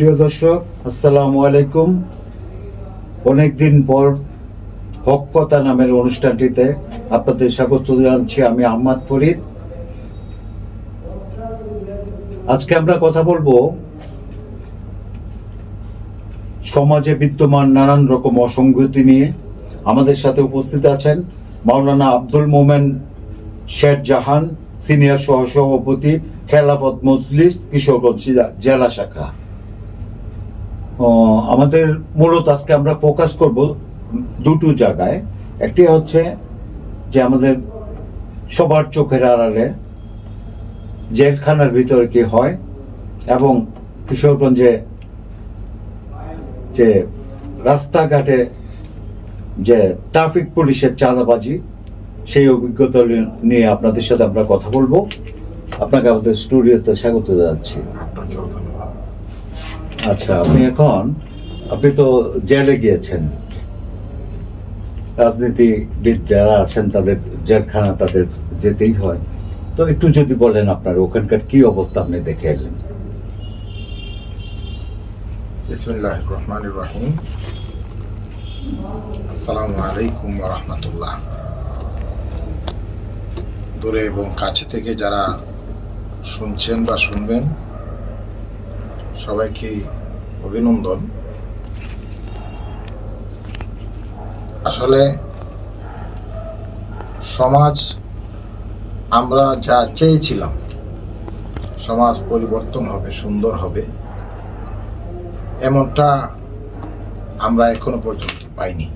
সুপ্রিয় দর্শক, আসসালামু আলাইকুম। অনেকদিন পর হক কথা নামের অনুষ্ঠানটিতে আপনাদের স্বাগত জানাচ্ছি আমি আহমদ ফরিদ। আজকে আমরা কথা বলব সমাজে বিদ্যমান নানান রকম অসংগতি নিয়ে। আমাদের সাথে উপস্থিত আছেন মাওলানা আব্দুল মোমেন শেখ জাহান, সিনিয়র সহসভাপতি খেলাফত মজলিস, কিশোরগঞ্জ জেলা শাখা। আমাদের মূলত আজকে আমরা ফোকাস করব দুটো জায়গায়। একটি হচ্ছে যে আমাদের সবার চোখের আড়ালে জেলখানার ভিতরে কি হয় এবং কিশোরগঞ্জে যে রাস্তাঘাটে যে ট্রাফিক পুলিশের চাঁদাবাজি, সেই অভিজ্ঞতা নিয়ে আপনাদের সাথে আমরা কথা বলব। আপনাকে আমাদের স্টুডিওতে স্বাগত জানাচ্ছি। আচ্ছা আপনি এখন, আপনি তো জেলে গিয়েছেন। রাজনীতিবিদ যারা আছেন, তাদের জেলখানা তাদের যেতেই হয়। তো একটু যদি বলেন আপনার, ওখানকার কি অবস্থা আপনি দেখে এলেন? বিসমিল্লাহ রহমান রহিম। আসসালামু আলাইকুম রহমতুল্লাহ। দূরে এবং কাছে থেকে যারা শুনছেন বা শুনবেন সবাইকে অভিনন্দন। আসলে সমাজ আমরা যা চেয়েছিলাম, সমাজ পরিবর্তন হবে, সুন্দর হবে, এমনটা আমরা এখনও পর্যন্ত পাইনি।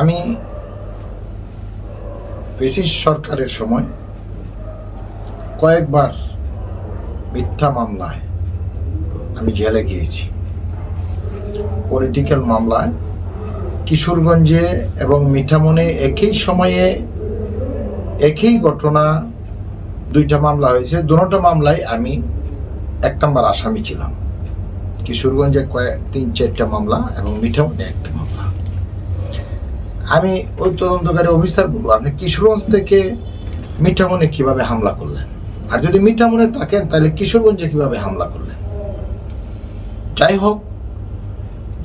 আমি ব্রিটিশ সরকারের সময় কয়েকবার মিথ্যা মামলায় আমি জেলে গিয়েছি। পলিটিক্যাল মামলায় কিশোরগঞ্জে এবং মিঠামনে একই সময়ে একই ঘটনা দুইটা মামলা হয়েছে। দুটো মামলায় আমি এক নম্বর আসামি ছিলাম। কিশোরগঞ্জে কয়েক তিন, চারটা মামলা এবং মিঠামনে একটা মামলা। আমি ওই তদন্তকারী অফিসার বলব, আপনি কিশোরগঞ্জ থেকে মিঠামনে কীভাবে হামলা করলেন? আর যদি মিঠামনে থাকেন তাহলে কিশোরগঞ্জে কীভাবে হামলা করলেন? যাই হোক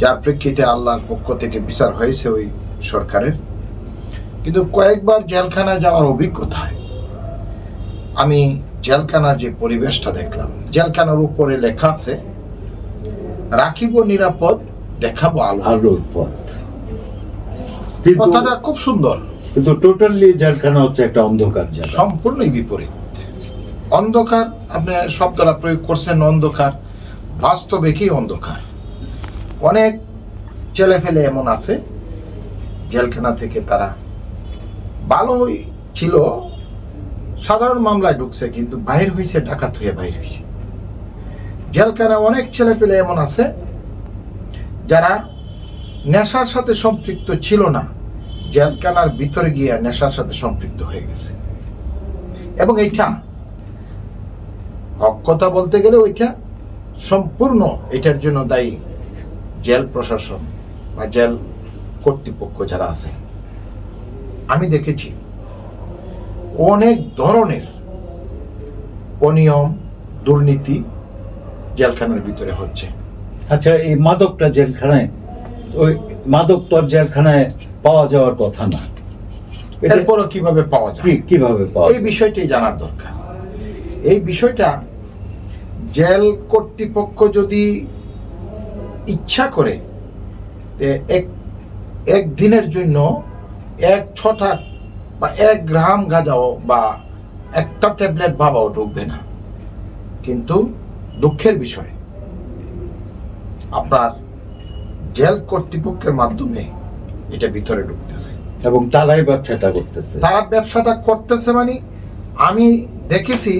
যার প্রেক্ষিতে আল্লাহর পক্ষ থেকে বিচার হয়েছে ওই সরকারের। কিন্তু কয়েকবার জেলখানায় যাওয়ার অভিজ্ঞতায় আমি জেলখানার যে পরিবেশটা দেখলাম জেলখানার উপরে লেখা আছে রাখিব নিরাপদ দেখাবো আলো। আলোর পথ। কথাটা খুব সুন্দর। কিন্তু টোটালি জেলখানা হচ্ছে একটা অন্ধকার সম্পূর্ণই বিপরীত। অন্ধকার, আপনি শব্দটা প্রয়োগ করছেন অন্ধকার, বাস্তবে কি অন্ধকার? অনেক ছেলে ফেলে এমন আছে, জেলখানা থেকে তারা ভালোই ছিল, সাধারণ মামলায় ঢুকছে, কিন্তু বাহির হয়েছে ডাকাত হয়ে বাহির হয়েছে জেলখানা অনেক ছেলে পেলে এমন আছে, যারা নেশার সাথে সম্পৃক্ত ছিল না, জেলখানার ভিতরে গিয়ে নেশার সাথে সম্পৃক্ত হয়ে গেছে। এবং এইটা হক কথা বলতে গেলে ওইটা সম্পূর্ণ এটার জন্য দায়ী জেল প্রশাসন বা জেল কর্তৃপক্ষ যারা আছে। আমি দেখেছি অনেক ধরনের অনিয়ম দুর্নীতি জেলখানার ভিতরে হচ্ছে। আচ্ছা এই মাদকটা জেলখানায় ওই মাদক তো জেলখানায় পাওয়া যাওয়ার কথা না। এরপরও কীভাবে পাওয়া যায়? কীভাবে পাওয়া এই বিষয়টি জানার দরকার। এই বিষয়টা জেল কর্তৃপক্ষ যদি ইচ্ছা করে এক এক দিনের জন্য এক ছটা বা এক গ্রাম গাঁজাও বা একটা ট্যাবলেট বাবাও ঢুকবে না। কিন্তু দুঃখের বিষয় আপনার জেল কর্তৃপক্ষের মাধ্যমে এটা ভিতরে ঢুকতেছে। এবং তারাই ব্যবসাটা করতেছে। তারা ব্যবসাটা করতেছে মানে আমি দেখেছি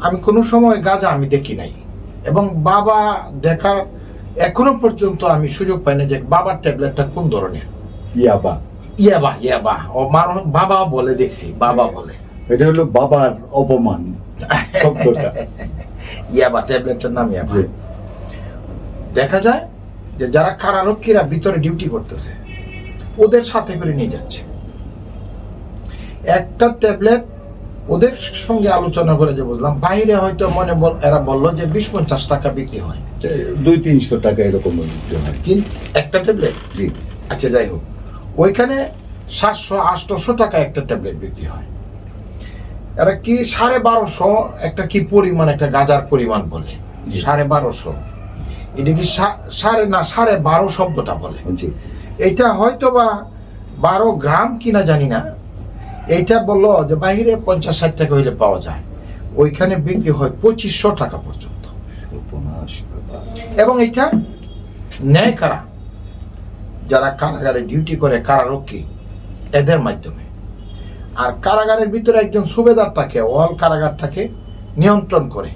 আমি কোনো সময় গাঁজা আমি দেখি নাই। এবং বাবা দেখার এখনও পর্যন্ত আমি সুযোগ পাই না যে বাবার ট্যাবলেটটা কোন ধরনের। ইয়াবা। ইয়াবা ইয়াবা। ও মানুষ বাবা বলে দেখছি বাবা বলে। এটা হলো বাবার অপমান শব্দটা। ইয়াবা ট্যাবলেটটার নাম ইয়াবা। দেখা যায় যে যারা কারারক্ষীরা ভিতরে ডিউটি করতেছে ওদের সাথে করে নিয়ে যাচ্ছে। একটা ট্যাবলেট ওদের সঙ্গে আলোচনা করে যে বুঝলাম বাইরে হয়তো মনে বল এরা বলল যে বিশ পঞ্চাশ টাকা বিক্রি হয়। দুই তিনশো টাকা এরকম বিক্রি হয়। তিন একটা ট্যাবলেট? জি। আচ্ছা যাই হোক। ওইখানে সাতশো আটশোশো টাকা একটা ট্যাবলেট বিক্রি হয়। এরা কি সাড়ে বারোশো একটা কি পরিমাণ একটা গাজার পরিমাণ বলে। সাড়ে বারোশো। এটা কি সাড়ে না সাড়ে বারো শব্দটা বলে। এটা হয়তো বা বারো গ্রাম কিনা জানি না এইটা বলল যে বাইরে পঞ্চাশ ষাট টাকা হইলে পাওয়া যায়। ওইখানে বিক্রি হয় পঁচিশশো টাকা পর্যন্ত। এবং এটা ন্যায় কারা যারা কারাগারে ডিউটি করে, কারারক্ষী, এদের মাধ্যমে। আর কারাগারের ভিতরে একজন সুবেদার থাকে অল কারাগারটাকে নিয়ন্ত্রণ করে।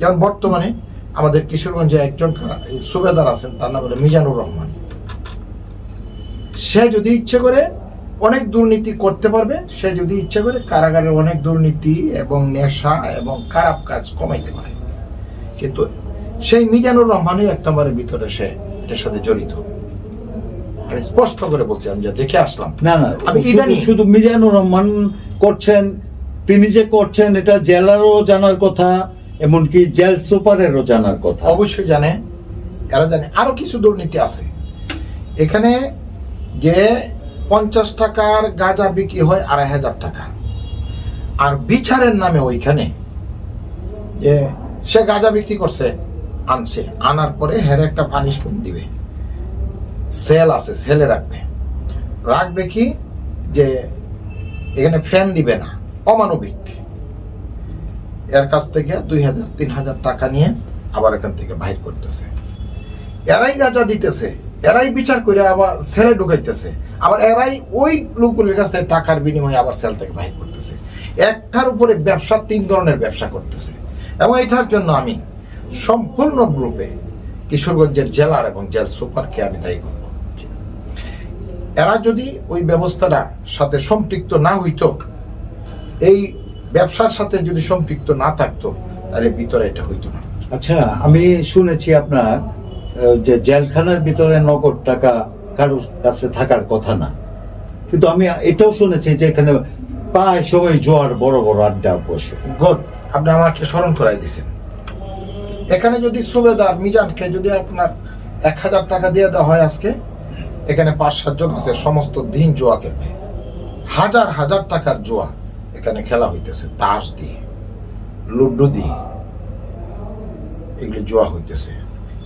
যেমন বর্তমানে আমাদের কিশোরগঞ্জে একজন সুবেদার আছেন, তার নাম হলো মিজানুর রহমান। সে যদি ইচ্ছে করে অনেক দুর্নীতি করতে পারবে সে যদি ইচ্ছে করে কারাগারের অনেক দুর্নীতি এবং নেশা এবং খারাপ কাজ কমাইতে পারে। কিন্তু সেই মিজানুর রহমানই এক নম্বরের ভিতরে সে এটার সাথে জড়িত। আমি স্পষ্ট করে বলছি আমি যা দেখে আসলাম। না না আমি ইদানিং- শুধু মিজানুর রহমান করছেন তিনি যে করছেন এটা জেলারও জানার কথা এমনকি জেল সুপারেরও জানার কথা। অবশ্যই জানে এরা জানে। আরও কিছু দুর্নীতি আছে। এখানে যে পঞ্চাশ টাকার গাঁজা বিক্রি হয় আড়াই হাজার টাকা। আর বিচারের নামে ওইখানে যে সে গাঁজা বিক্রি করছে, আনছে। আনার পরে হেরে একটা পানিশমেন্ট দিবে। সেল আছে, সেলে রাখবে। রাখবে কি? যে এখানে ফ্যান দিবে না, অমানবিক। এর কাছ থেকে দুই হাজার, তিন হাজার টাকা নিয়ে আবার এখান থেকে বাইর করতেছে। এরাই গাঁজা দিতেছে। এরাই বিচার করে আবার সেলে ঢুকাইতেছে। আবার এরাই ওই লোকগুলির কাছ থেকে টাকার বিনিময়ে আবার সেল থেকে বাহির করতেছে। একটার উপরে ব্যবসা, তিন ধরনের ব্যবসা করতেছে। এবং এটার জন্য আমি সম্পূর্ণ গ্রুপে কিশোরগঞ্জের জেলার এবং জেল সুপারকে আমি দায়ী করব। এরা যদি ওই ব্যবস্থাটা সাথে সম্পৃক্ত না হইতো, এই ব্যবসার সাথে যদি সম্পৃক্ত না থাকতো, তাহলে ভিতরে এটা হইতো না। আচ্ছা আমি শুনেছি আপনার যে জেলখানার ভিতরে নগদ টাকা কারোর কাছে থাকার কথা না। কিন্তু আমি এটাও শুনেছি যে এখানে প্রায় সময় জোয়ার বড় বড় আড্ডা বসে। গুড আপনি আমাকে স্মরণ করাই দিছেন এখানে যদি সুবেদার মিজানকে যদি আপনার এক হাজার টাকা দিয়ে দেওয়া হয় আজকে, এখানে পাঁচ সাতজন আছে, সমস্ত দিন জোয়া খেলবে। হাজার হাজার টাকার জোয়া এখানে খেলা হইতেছে, তাস দিয়ে, লুডো দিয়ে, এগুলি জোয়া হইতেছে।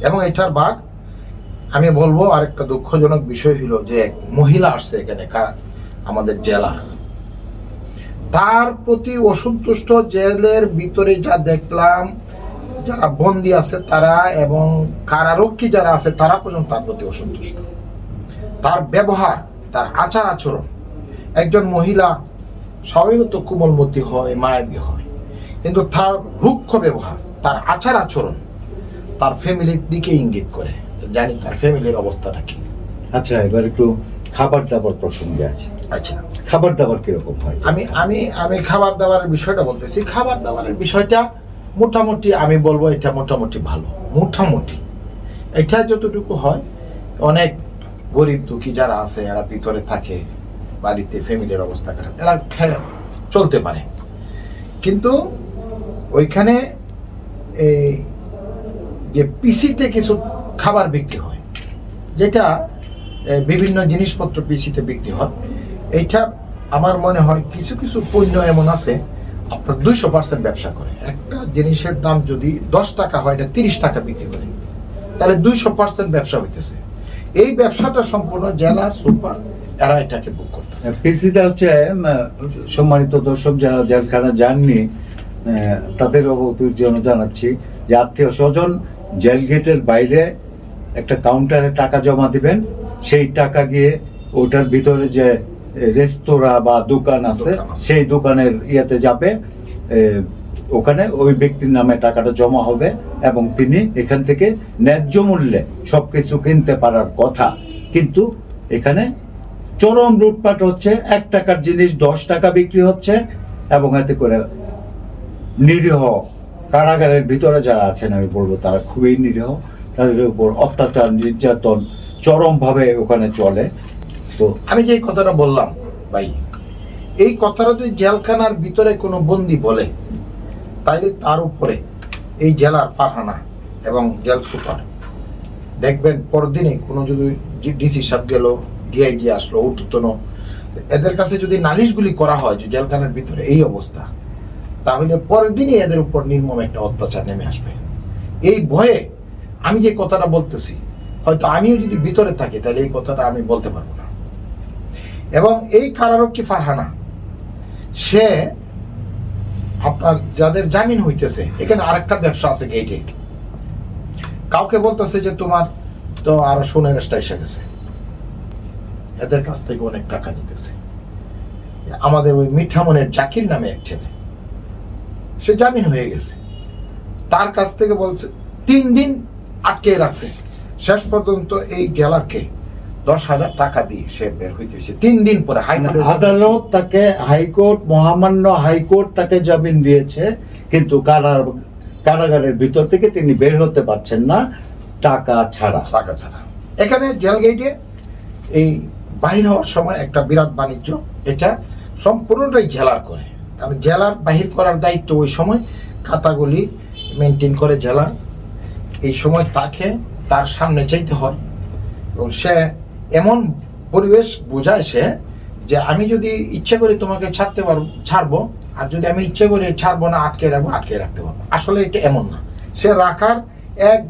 এবং এটার বাঘ, আমি বলব আরেকটা দুঃখজনক বিষয় হলো যে এক মহিলা আসছে এখানে আমাদের জেলা। তার প্রতি অসন্তুষ্ট জেলের ভিতরে যা দেখলাম, যারা বন্দি আছে তারা এবং কারারক্ষী যারা আছে তারা পর্যন্ত তার প্রতি অসন্তুষ্ট। তার ব্যবহার, তার আচার আচরণ, একজন মহিলা স্বাভাবিকত কোমলমতি হয়, মায়াবী হয়। কিন্তু তার রুক্ষ ব্যবহার, তার আচার আচরণ তার ফ্যামিলির দিকে ইঙ্গিত করে। জানি তার ফ্যামিলির অবস্থাটা কি। আচ্ছা এবার একটু খাবার দাবার প্রসঙ্গে আছে। আচ্ছা। খাবার দাবার কীরকম হয়? আমি আমি আমি খাবার দাবারের বিষয়টা বলতেছি। খাবার দাবারের বিষয়টা মোটামুটি আমি বলব এটা মোটামুটি ভালো। মোটামুটি। এটা যতটুকু হয় অনেক গরিব দুঃখী যারা আছে এরা ভিতরে থাকে বাড়িতে ফ্যামিলির অবস্থা খারাপ এরা চলতে পারে। কিন্তু ওইখানে এই যে পিসিতে কিছু খাবার বিক্রি হয়, যেটা বিভিন্ন জিনিসপত্র পিসিতে বিক্রি হয়, এইটা আমার মনে হয় কিছু কিছু পণ্য এমন আছে, আপনার দুইশো পার্সেন্ট ব্যবসা করে। একটা জিনিসের দাম যদি দশ টাকা হয়, এটা তিরিশ টাকা বিক্রি করে। তাহলে দুইশো পার্সেন্ট ব্যবসা হইতেছে। এই ব্যবসাটা সম্পূর্ণ জেলার সুপার, এরা এটাকে বুক করতেছে। পিসিটা হচ্ছে সম্মানিত দর্শক যারা জেলখানা যাননি তাদের অবগতির জন্য জানাচ্ছি যে আত্মীয় স্বজন জেল গেটের বাইরে একটা কাউন্টারে টাকা জমা দিবেন। সেই টাকা গিয়ে ওটার ভিতরে যে রেস্তোরাঁ বা দোকান আছে সেই দোকানের ইয়েতে যাবে। ওখানে ওই ব্যক্তির নামে টাকাটা জমা হবে এবং তিনি এখান থেকে ন্যায্য মূল্যে সব কিছু কিনতে পারার কথা। কিন্তু এখানে চরম লুটপাট হচ্ছে এক টাকার জিনিস দশ টাকা বিক্রি হচ্ছে এবং এতে করে নিরীহ কারাগারের ভিতরে যারা আছেন, আমি বলব তারা খুবই নিরীহ। তাদের উপর অত্যাচার, নির্যাতন চরমভাবে ওখানে চলে। তো আমি যে কথাটা বললাম, ভাই, এই কথাটা যদি জেলখানার ভিতরে কোনো বন্দি বলে, তাইলে তার উপরে এই জেলার ফারহানা এবং জেল সুপার। দেখবেন পরদিনে কোনো যদি ডিসি সাহেব গেল, ডিআইজি আসলো ঊর্ধ্বতন এদের কাছে যদি নালিশগুলি করা হয় যে জেলখানার ভিতরে এই অবস্থা তাহলে পরের দিনই এদের উপর নির্মম একটা অত্যাচার নেমে আসবে। এই ভয়ে আমি যে কথাটা বলতেছি, হয়তো আমিও যদি ভিতরে থাকি, তাহলে এই কথাটা আমি বলতে পারব না। এবং এই কারারক্ষী ফারহানা, সে আপনার যাদের জামিন হইতেছে, এখানে আরেকটা ব্যবসা আছে গেটে কাউকে বলতেছে যে তোমার তো আরও সোনের এসে গেছে। এদের কাছ থেকে অনেক টাকা নিতেছে। আমাদের ওই মিঠামনের জাকির নামে এক ছেলে। সে জামিন হয়ে গেছে। তার কাছ থেকে বলছে তিন দিন আটকে রাখছে। শেষ পর্যন্ত এই জেলারকে দশ হাজার টাকা দিয়ে সে বের হইতেছে তিন দিন পরে মানে আদালত তাকে হাইকোর্ট মহামান্য হাইকোর্ট তাকে জামিন দিয়েছে কিন্তু কারার কারাগারের ভিতর থেকে তিনি বের হতে পারছেন না টাকা ছাড়া। টাকা ছাড়া। এখানে জেল গেটে এই বাহির হওয়ার সময় একটা বিরাট বাণিজ্য এটা সম্পূর্ণটাই জেলার করে। কারণ জেলার বাহির করার দায়িত্ব ওই সময় খাতাগুলি মেনটেন করে জেলা। এই সময় তাকে তার সামনে চাইতে হয়। এবং সে এমন পরিবেশ বোঝায় সে যে আমি যদি ইচ্ছে করি তোমাকে ছাড়তে পারব ছাড়বো, আর যদি আমি ইচ্ছে করি ছাড়বো না, আটকে রাখব, আটকে রাখতে পারব আসলে এটা এমন না। সে রাখার এক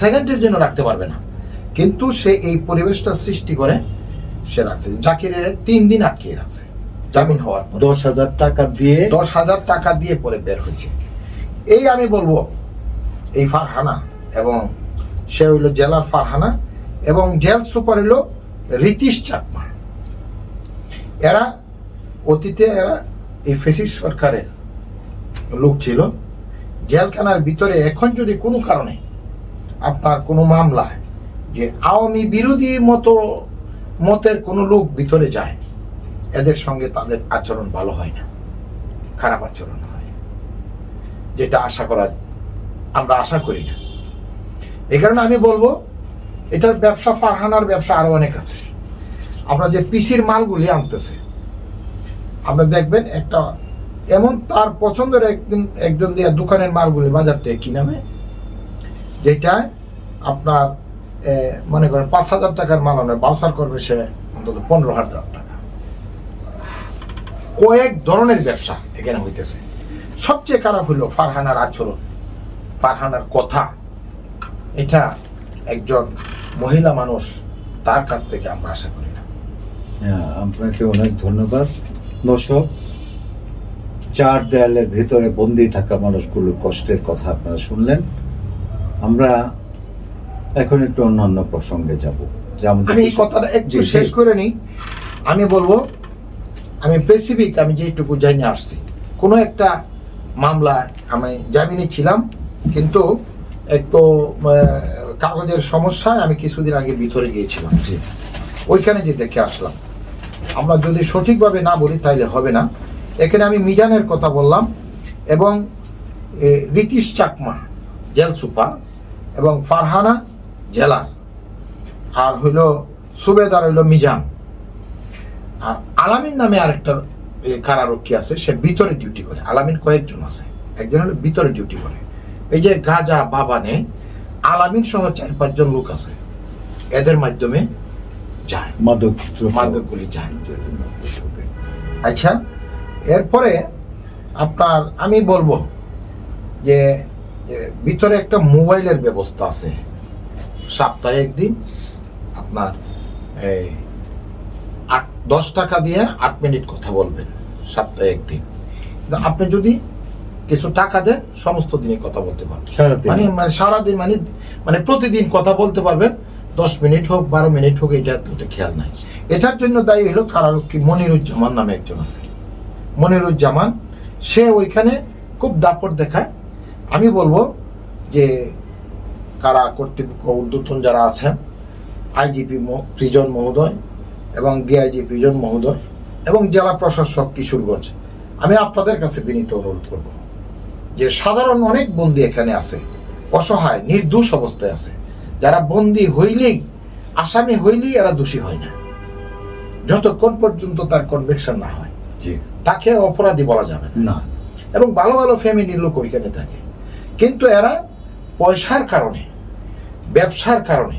সেকেন্ডের জন্য রাখতে পারবে না। কিন্তু সে এই পরিবেশটা সৃষ্টি করে, সে রাখছে। জাকিরের তিন দিন আটকে রাখছে। জামিন হওয়ার পর। দশ হাজার টাকা দিয়ে দশ হাজার টাকা দিয়ে পরে বের হয়েছে। এই আমি বলব এই ফারহানা এবং সে হইল জেলার ফারহানা এবং জেল সুপার হইল রীতিশ চাকমা। এরা অতীতে এরা এই ফেসিস সরকারের লোক ছিল। জেলখানার ভিতরে এখন যদি কোনো কারণে আপনার কোনো মামলায় যে আওয়ামী বিরোধী মতো মতের কোনো লোক ভিতরে যায় এদের সঙ্গে তাদের আচরণ ভালো হয় না, খারাপ আচরণ হয়। যেটা আশা করা, আমরা আশা করি না। এই কারণে আমি বলব, এটার ব্যবসা ফারহানার ব্যবসা আরও অনেক আছে। আপনার যে পিসির মালগুলি আনতেছে আপনি দেখবেন একটা, এমন তার পছন্দের একজন একজন দিয়ে দোকানের মালগুলি বাজার থেকে কিনাবে যেটা আপনার মনে করেন পাঁচ হাজার টাকার মাল আনে বাউসার করবে সে অন্তত পনেরো হাজার টাকা। কয়েক ধরনের ব্যবসা এখানে হইতেছে। সবচেয়ে খারাপ হইল ফারহানার আচরণ। ফারহানার কথা। এটা একজন মহিলা মানুষ তার কাছ থেকে আমরা আশা করি না। হ্যাঁ, আপনাকে অনেক ধন্যবাদ। দর্শক চার দেয়ালের ভিতরে বন্দি থাকা মানুষগুলোর কষ্টের কথা আপনারা শুনলেন। আমরা এখন একটু অন্যান্য প্রসঙ্গে যাব। আমি এই কথাটা একটু। শেষ করে নিই। আমি বলব আমি স্পেসিফিক আমি যেটুকু জানিয়ে আসছি। কোনো একটা মামলায় আমি জামিনে ছিলাম কিন্তু একটু কাগজের সমস্যায় আমি কিছুদিন আগে ভিতরে গিয়েছিলাম। ওইখানে যে দেখে আসলাম। আমরা যদি সঠিকভাবে না বলি তাইলে হবে না। এখানে আমি মিজানের কথা বললাম এবং রীতিশ চাকমা জেল সুপার এবং ফারহানা জেলার। আর হইল সুবেদার হইল মিজান। আর আলামিন নামে আরেকটা কারারক্ষী আছে সে ভিতরে ডিউটি করে। আলামিন কয়েকজন আছে। একজন হলো ভিতরে ডিউটি করে। এই যে গাজা বাবানে আলামিন সহ চার পাঁচজন লোক আছে। এদের মাধ্যমে যায়। মাদক মাদকগুলি যায়। আচ্ছা এরপরে আপনার আমি বলব যে ভিতরে একটা মোবাইলের ব্যবস্থা আছে। সপ্তাহে একদিন আপনার এই দশ টাকা দিয়ে আট মিনিট কথা বলবেন সপ্তাহে একদিন। কিন্তু আপনি যদি কিছু টাকা দেন সমস্ত দিনে কথা বলতে পারবেন। মানে মানে সারাদিন মানে মানে প্রতিদিন কথা বলতে পারবেন। দশ মিনিট হোক বারো মিনিট হোক এটা দুটো খেয়াল নাই। এটার জন্য দায়ী হলো কারারক্ষী মনিরুজ্জামান নামে একজন আছে। মনিরুজ্জামান সে ওইখানে খুব দাপট দেখায়। আমি বলব যে কারা কর্তৃপক্ষ ঊর্ধ্বতন যারা আছেন আইজিপি প্রিজন মহোদয় এবং ডিআইজি প্রিজন মহোদয় এবং জেলা প্রশাসক কিশোরগঞ্জ। আমি আপনাদের কাছে বিনীত অনুরোধ করব যে সাধারণ অনেক বন্দি এখানে আছে অসহায় নির্দোষ অবস্থায় আছে। যারা বন্দি হইলেই আসামি হইলেই এরা দোষী হয় না। যতক্ষণ পর্যন্ত তার কনভেকশন না হয়। তাকে অপরাধী বলা যাবে না। এবং ভালো ভালো ফ্যামিলির লোক ওইখানে থাকে। কিন্তু এরা পয়সার কারণে ব্যবসার কারণে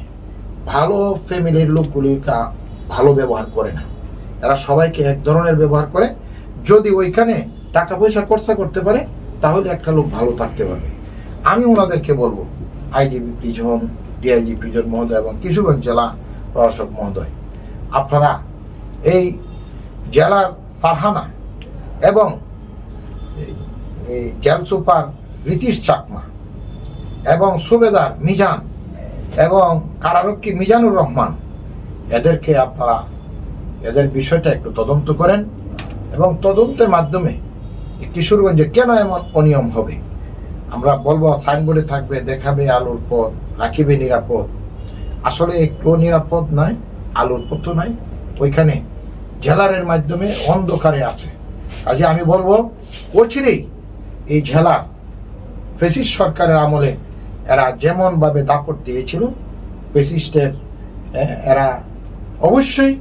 ভালো ফ্যামিলির লোকগুলির কা- ভালো ব্যবহার করে না। এরা সবাইকে এক ধরনের ব্যবহার করে। যদি ওইখানে টাকা পয়সা খরচা করতে পারে, তাহলে একটা লোক ভালো থাকতে পারবে। আমি ওনাদেরকে বলব আইজিবি প্রিজন, ডিআইজি প্রিজন মহোদয় এবং কিশোরগঞ্জ জেলা প্রশাসক মহোদয়, আপনারা এই জেলার ফারহানা এবং জেল সুপার রীতিশ চাকমা এবং সুবেদার মিজান এবং কারারক্ষী মিজানুর রহমান এদেরকে আপনারা, এদের বিষয়টা একটু তদন্ত করেন এবং তদন্তের মাধ্যমে কিশোরগঞ্জে কেন এমন অনিয়ম হবে? আমরা বলব, সাইনবোর্ডে থাকবে, দেখাবে আলোর পথ, রাখিবে নিরাপদ। আসলে একটু নিরাপদ নয়, আলোর পথও নাই ওইখানে জেলারের মাধ্যমে অন্ধকারে আছে। কাজে আমি বলব, অচিরেই এই জেলা ফেসিস সরকারের আমলে এরা যেমনভাবে দাপট দিয়েছিল, ফেসিস্টের এরা অবশ্যই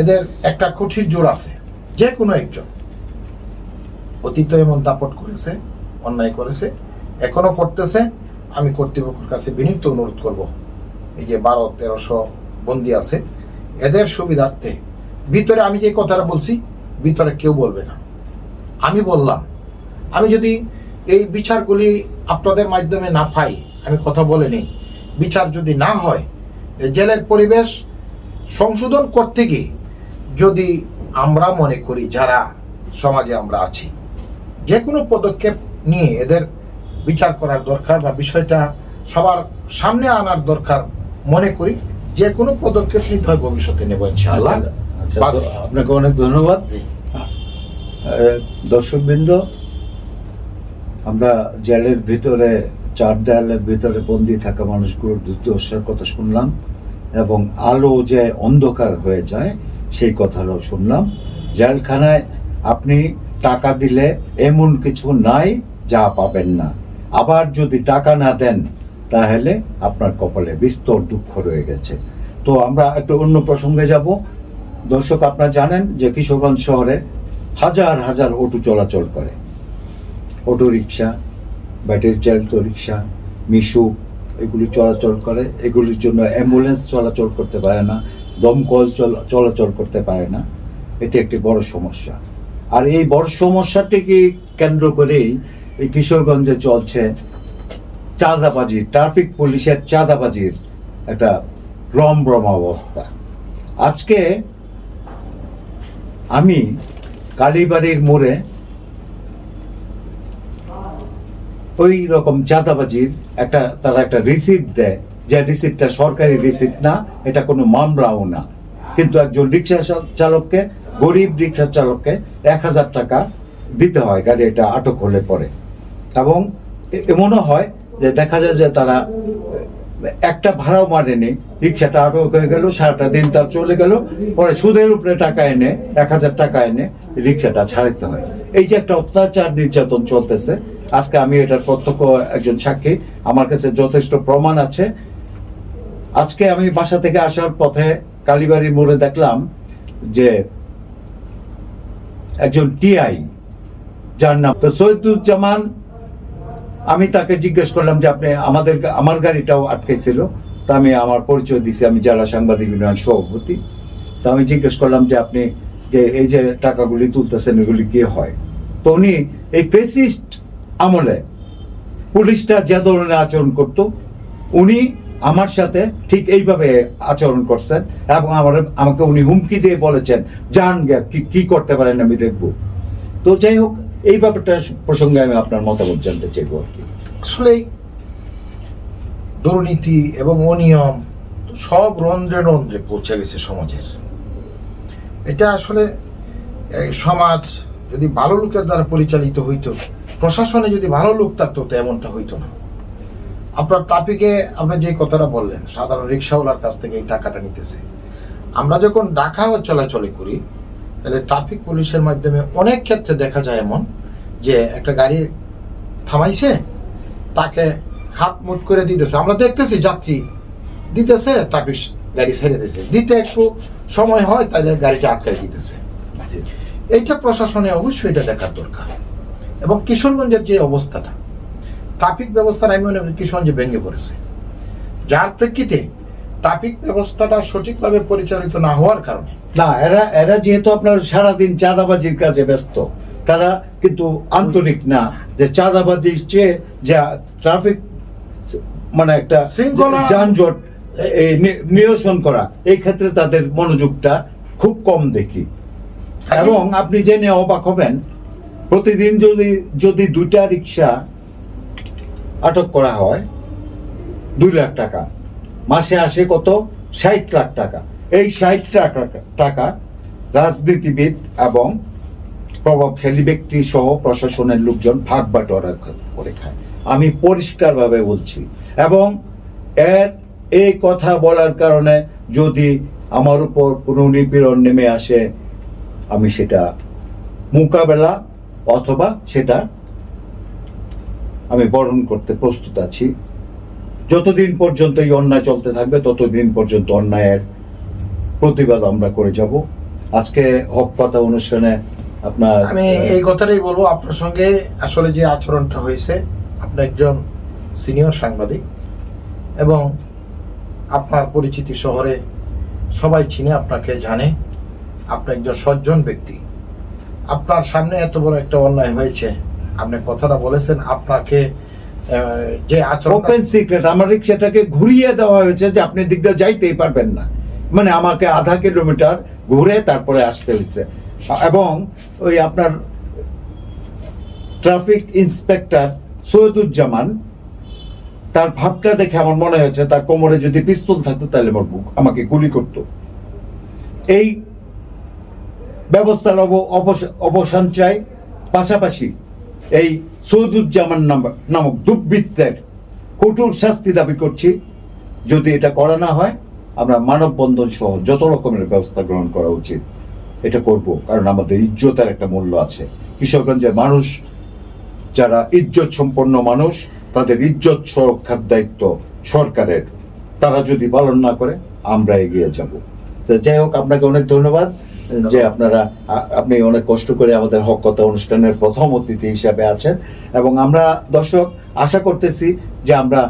এদের একটা কঠির জোর আছে, যে কোনো একজন। অতীত এমন দাপট করেছে, অন্যায় করেছে, এখনও করতেছে, আমি কর্তৃপক্ষের কাছে বিনীত অনুরোধ করব। এই যে বারো, তেরোশো বন্দি আছে, এদের সুবিধার্থে ভিতরে আমি যে কথাটা বলছি, ভিতরে কেউ বলবে না। আমি বললাম, আমি যদি এই বিচারগুলি আপনাদের মাধ্যমে না পাই, আমি কথা বলে নিই বিচার যদি না হয় জেলের পরিবেশ সংশোধন করতে গিয়ে যদি আমরা মনে করি যারা সমাজে আমরা আছি যে কোনো পদক্ষেপ নিয়ে এদের বিচার করার দরকার বা বিষয়টা সবার সামনে আনার দরকার মনে করি যে কোনো পদক্ষেপ নিতে হয় ভবিষ্যতে নেব ইনশাআল্লাহ। আচ্ছা, আচ্ছা আপনাকে অনেক ধন্যবাদ। জি। দর্শকবৃন্দ আমরা জেলের ভিতরে চার দেয়ালের ভিতরে বন্দি থাকা মানুষগুলোর দুর্দশার কথা শুনলাম। এবং আলো যে অন্ধকার হয়ে যায়, সেই কথাটাও শুনলাম। জেলখানায় আপনি টাকা দিলে এমন কিছু নাই যা পাবেন না। আবার যদি টাকা না দেন, তাহলে আপনার কপালে বিস্তর দুঃখ রয়ে গেছে। তো আমরা একটু অন্য প্রসঙ্গে যাব। দর্শক, আপনারা জানেন যে কিশোরগঞ্জ শহরে হাজার হাজার অটো চলাচল করে। অটো রিক্সা ব্যাটারি চালিত রিক্সা মিশু এগুলি চলাচল করে, এগুলির জন্য অ্যাম্বুলেন্স চলাচল করতে পারে না দমকল চল- চলাচল করতে পারে না। এটি একটি বড় সমস্যা। আর এই বড় সমস্যাটিকে কেন্দ্র করেই এই কিশোরগঞ্জে চলছে চাঁদাবাজি, ট্রাফিক পুলিশের চাঁদাবাজির একটা রমরম অবস্থা। আজকে আমি কালীবাড়ির মোড়ে ওই রকম চাঁদাবাজির একটা, তারা একটা রিসিপ্ট দেয়। যে রিসিপ্টটা সরকারি রিসিপ্ট না, এটা কোনো মামলাও না। কিন্তু একজন রিক্সা চালককে, গরিব রিক্সা চালককে এক হাজার টাকা দিতে হয় গাড়ি এটা আটক হলে পরে। এবং এমনও হয় যে দেখা যায় যে তারা একটা ভাড়াও মারেনি, রিক্সাটা আটক হয়ে গেল, সারাটা দিন তার চলে গেল, পরে সুদের উপরে টাকা এনে, এক হাজার টাকা এনে রিক্সাটা ছাড়িতে হয়। এই যে একটা অত্যাচার নির্যাতন চলতেছে আজকে আমি এটার প্রত্যক্ষ একজন সাক্ষী। আমার কাছে যথেষ্ট প্রমাণ আছে। আজকে আমি বাসা থেকে আসার পথে কালীবাড়ির মোড়ে দেখলাম যে একজন টিআই, যার নাম তো সৈয়দুজ্জামান। আমি তাকে জিজ্ঞেস করলাম যে আপনি আমাদের আমার গাড়িটাও আটকেছিল। তা আমি আমার পরিচয় দিছি, আমি জেলা সাংবাদিক ইউনিয়ন সভাপতি। তা আমি জিজ্ঞেস করলাম যে আপনি যে এই যে টাকাগুলি তুলতেছেন, এগুলি কি হয়? তো উনি এই ফেসিস্ট আমলে। পুলিশটা যে ধরনের আচরণ করত, উনি আমার সাথে ঠিক এইভাবে আচরণ করছেন এবং আমার, আমাকে উনি হুমকি দিয়ে বলেছেন, জান কি কি করতে পারেন আমি দেখব। তো যাই হোক, এই ব্যাপারটা প্রসঙ্গে আমি আপনার মতামত জানতে চাইব আর কি। আসলে দুর্নীতি এবং অনিয়ম সব রন্ধ্রে রন্ধ্রে পৌঁছে গেছে সমাজের। এটা আসলে সমাজ যদি ভালো লোকের দ্বারা পরিচালিত হইতো প্রশাসনে যদি ভালো লোক থাকতো তো এমনটা হইতো না। আপনার ট্রাফিকে আপনি যে কথাটা বললেন সাধারণ রিক্সাওয়ালার কাছ থেকে এই টাকাটা নিতেছে। আমরা যখন ঢাকা চলাচলে করি তাহলে ট্রাফিক পুলিশের মাধ্যমে অনেক ক্ষেত্রে দেখা যায় এমন যে একটা গাড়ি থামাইছে তাকে হাত মুট করে দিতেছে। আমরা দেখতেছি যাত্রী দিতেছে ট্রাফিক গাড়ি ছেড়ে দিতেছে। দিতে একটু সময় হয় তাহলে গাড়িটা আটকাই দিতেছে। এইটা প্রশাসনে অবশ্যই এটা দেখার দরকার। এবং কিশোরগঞ্জের যে অবস্থাটা ট্রাফিক ব্যবস্থার আমি মনে করি কিশোরগঞ্জে ভেঙে পড়েছে। যার প্রেক্ষিতে ট্রাফিক ব্যবস্থাটা সঠিকভাবে পরিচালিত না হওয়ার কারণে। না এরা এরা যেহেতু আপনার সারাদিন চাঁদাবাজির কাজে ব্যস্ত তারা কিন্তু আন্তরিক না যে চাঁদাবাজি চেয়ে যা ট্রাফিক মানে একটা শৃঙ্খলা- যানজট নিরসন করা এই ক্ষেত্রে তাদের মনোযোগটা খুব কম দেখি। এবং আপনি জেনে অবাক হবেন প্রতিদিন যদি যদি দুইটা রিক্সা আটক করা হয়, দুই লাখ টাকা। মাসে আসে কত? ষাট লাখ টাকা। এই ষাট টাকা টাকা রাজনীতিবিদ এবং প্রভাবশালী ব্যক্তি সহ প্রশাসনের লোকজন ভাগ বাটোয়ারা করে খায়। আমি পরিষ্কারভাবে বলছি। এবং এর, এই কথা বলার কারণে যদি আমার উপর কোনো নিপীড়ন নেমে আসে, আমি সেটা মোকাবেলা অথবা সেটা আমি বরণ করতে প্রস্তুত আছি। যতদিন পর্যন্ত এই অন্যায় চলতে থাকবে ততদিন পর্যন্ত অন্যায়ের প্রতিবাদ আমরা করে যাব। আজকে হক কথা অনুষ্ঠানে আপনার আমি এই কথাটাই বলব আপনার সঙ্গে আসলে যে আচরণটা হয়েছে আপনি একজন সিনিয়র সাংবাদিক এবং আপনার পরিচিতি শহরে সবাই চিনে আপনাকে জানে আপনি একজন সজ্জন ব্যক্তি। আপনার সামনে এত বড় একটা অন্যায় হয়েছে। আপনি কথাটা বলেছেন, আপনাকে যে আচরণ ওপেন সিক্রেট আমার রিক্সাটাকে ঘুরিয়ে দেওয়া হয়েছে যে আপনি দিক দিয়ে যাইতেই পারবেন না। মানে আমাকে আধা কিলোমিটার ঘুরে তারপরে আসতে হয়েছে। এবং ওই আপনার ট্রাফিক ইন্সপেক্টর সৈয়দুজ্জামান, তার ভাবটা দেখে আমার মনে হয়েছে, তার কোমরে যদি পিস্তল থাকতো তাহলে আমার বুক আমাকে গুলি করতো। এই ব্যবস্থার অব- অবস- অবসান চাই। পাশাপাশি এই সৌদুজ্জামান নাম- নামক দুর্বৃত্তের কঠোর শাস্তি দাবি করছি। যদি এটা করা না হয়, আমরা মানববন্ধন সহ যত রকমের ব্যবস্থা গ্রহণ করা উচিত, এটা করব। কারণ আমাদের ইজ্জতের একটা মূল্য আছে। কিশোরগঞ্জের মানুষ, যারা ইজ্জত সম্পন্ন মানুষ, তাদের ইজ্জত সুরক্ষার দায়িত্ব সরকারের। তারা যদি পালন না করে, আমরা এগিয়ে যাব। যাই হোক, আপনাকে অনেক ধন্যবাদ। যে আপনারা আপনি অনেক কষ্ট করে আমাদের হক কথা অনুষ্ঠানের প্রথম অতিথি হিসাবে আছেন। এবং আমরা, দর্শক, আশা করতেছি যে আমরা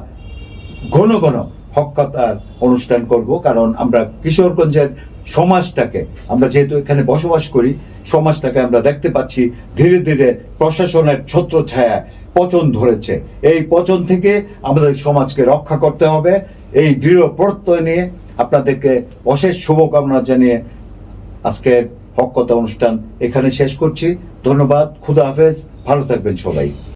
ঘন ঘন হক কথার অনুষ্ঠান করব, কারণ আমরা কিশোরগঞ্জের সমাজটাকে, আমরা যেহেতু এখানে বসবাস করি, সমাজটাকে আমরা দেখতে পাচ্ছি, ধীরে ধীরে প্রশাসনের ছত্র ছায়া পচন ধরেছে। এই পচন থেকে আমাদের সমাজকে রক্ষা করতে হবে। এই দৃঢ় প্রত্যয় নিয়ে আপনাদেরকে অশেষ শুভকামনা জানিয়ে আজকের হক কথা অনুষ্ঠান এখানে শেষ করছি। ধন্যবাদ খুদা হাফেজ ভালো থাকবেন সবাই।